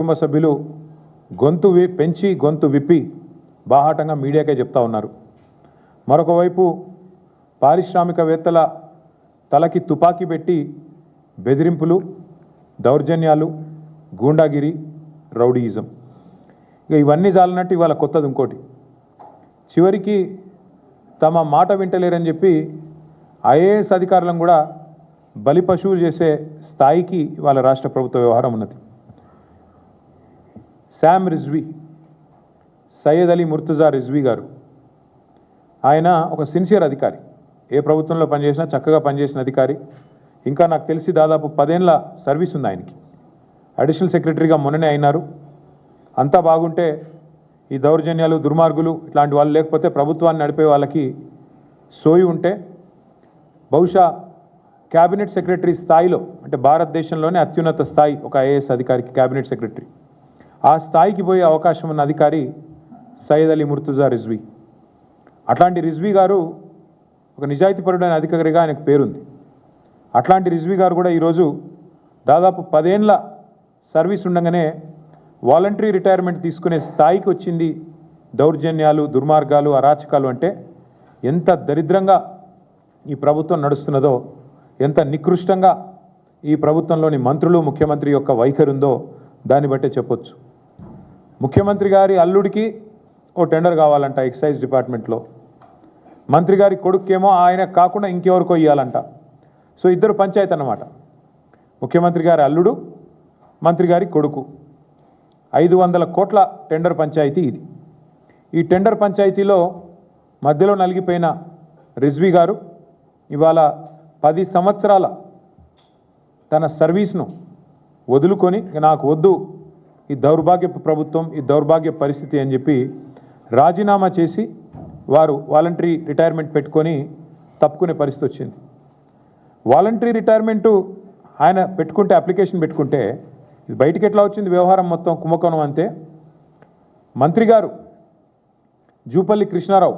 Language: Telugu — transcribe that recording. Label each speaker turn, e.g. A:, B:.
A: కుటుంబ సభ్యులు గొంతు వి పెంచి గొంతు విప్పి బాహాటంగా మీడియాకే చెప్తా ఉన్నారు. మరొకవైపు పారిశ్రామికవేత్తల తలకి తుపాకీ పెట్టి బెదిరింపులు దౌర్జన్యాలు గూండాగిరి రౌడీయిజం. ఇక ఇవన్నీ చాలనట్టు ఇవాళ కొత్తది ఇంకోటి. చివరికి తమ మాట వింటలేరని చెప్పి ఐఏఎస్ అధికారులను కూడా బలి పశువులు చేసే స్థాయికి ఇవాళ రాష్ట్ర ప్రభుత్వ వ్యవహారం ఉన్నది. శామ్ రిజ్వీ సయ్యద్ అలీ ముర్తుజా రిజ్వీ గారు. ఆయన ఒక సిన్సియర్ అధికారి. ఏ ప్రభుత్వంలో పనిచేసినా చక్కగా పనిచేసిన అధికారి. ఇంకా నాకు తెలిసి దాదాపు పదేళ్ళ సర్వీస్ ఉంది ఆయనకి. అడిషనల్ సెక్రటరీగా మొన్ననే అయినారు. అంతా బాగుంటే ఈ దౌర్జన్యాలు దుర్మార్గులు ఇట్లాంటి వాళ్ళు లేకపోతే ప్రభుత్వాన్ని నడిపే వాళ్ళకి సోయి ఉంటే బహుశా క్యాబినెట్ సెక్రటరీ స్థాయిలో అంటే భారతదేశంలోనే అత్యున్నత స్థాయి ఒక ఐఏఎస్ అధికారికి క్యాబినెట్ సెక్రటరీ. ఆ స్థాయికి పోయే అవకాశం ఉన్న అధికారి సయ్యద్ అలీ ముర్తుజా రిజ్వీ. అట్లాంటి రిజ్వీ గారు ఒక నిజాయితీపరుడైన అధికారిగా ఆయనకు పేరుంది. అట్లాంటి రిజ్వీ గారు కూడా ఈరోజు దాదాపు పదేండ్ల సర్వీస్ ఉండగానే వాలంటరీ రిటైర్మెంట్ తీసుకునే స్థాయికి వచ్చింది. దౌర్జన్యాలు దుర్మార్గాలు అరాచకాలు అంటే ఎంత దరిద్రంగా ఈ ప్రభుత్వం నడుస్తున్నదో ఎంత నికృష్టంగా ఈ ప్రభుత్వంలోని మంత్రులు ముఖ్యమంత్రి యొక్క వైఖరి ఉందో దాన్ని బట్టే చెప్పొచ్చు. ముఖ్యమంత్రి గారి అల్లుడికి ఓ టెండర్ కావాలంట ఎక్సైజ్ డిపార్ట్మెంట్లో. మంత్రి గారి కొడుకేమో ఆయన కాకుండా ఇంకెవరికో ఇవ్వాలంట సో ఇద్దరు పంచాయతీ అన్నమాట. ముఖ్యమంత్రి గారి అల్లుడు మంత్రి గారి కొడుకు. ఐదు వందల కోట్ల టెండర్ పంచాయతీ ఇది. ఈ టెండర్ పంచాయతీలో మధ్యలో నలిగిపోయిన రిజ్వీ గారు ఇవాళ పది సంవత్సరాల తన సర్వీస్ను వదులుకొని నాకు వద్దు ఈ దౌర్భాగ్యపు ప్రభుత్వం ఈ దౌర్భాగ్య పరిస్థితి అని చెప్పి రాజీనామా చేసి వారు వాలంటరీ రిటైర్మెంట్ పెట్టుకొని తప్పుకునే పరిస్థితి వచ్చింది. వాలంటరీ రిటైర్మెంటు ఆయన పెట్టుకుంటే అప్లికేషన్ పెట్టుకుంటే ఇది బయటికి ఎట్లా వచ్చింది వ్యవహారం మొత్తం కుంభకోణం అంతే. మంత్రి గారు జూపల్లి కృష్ణారావు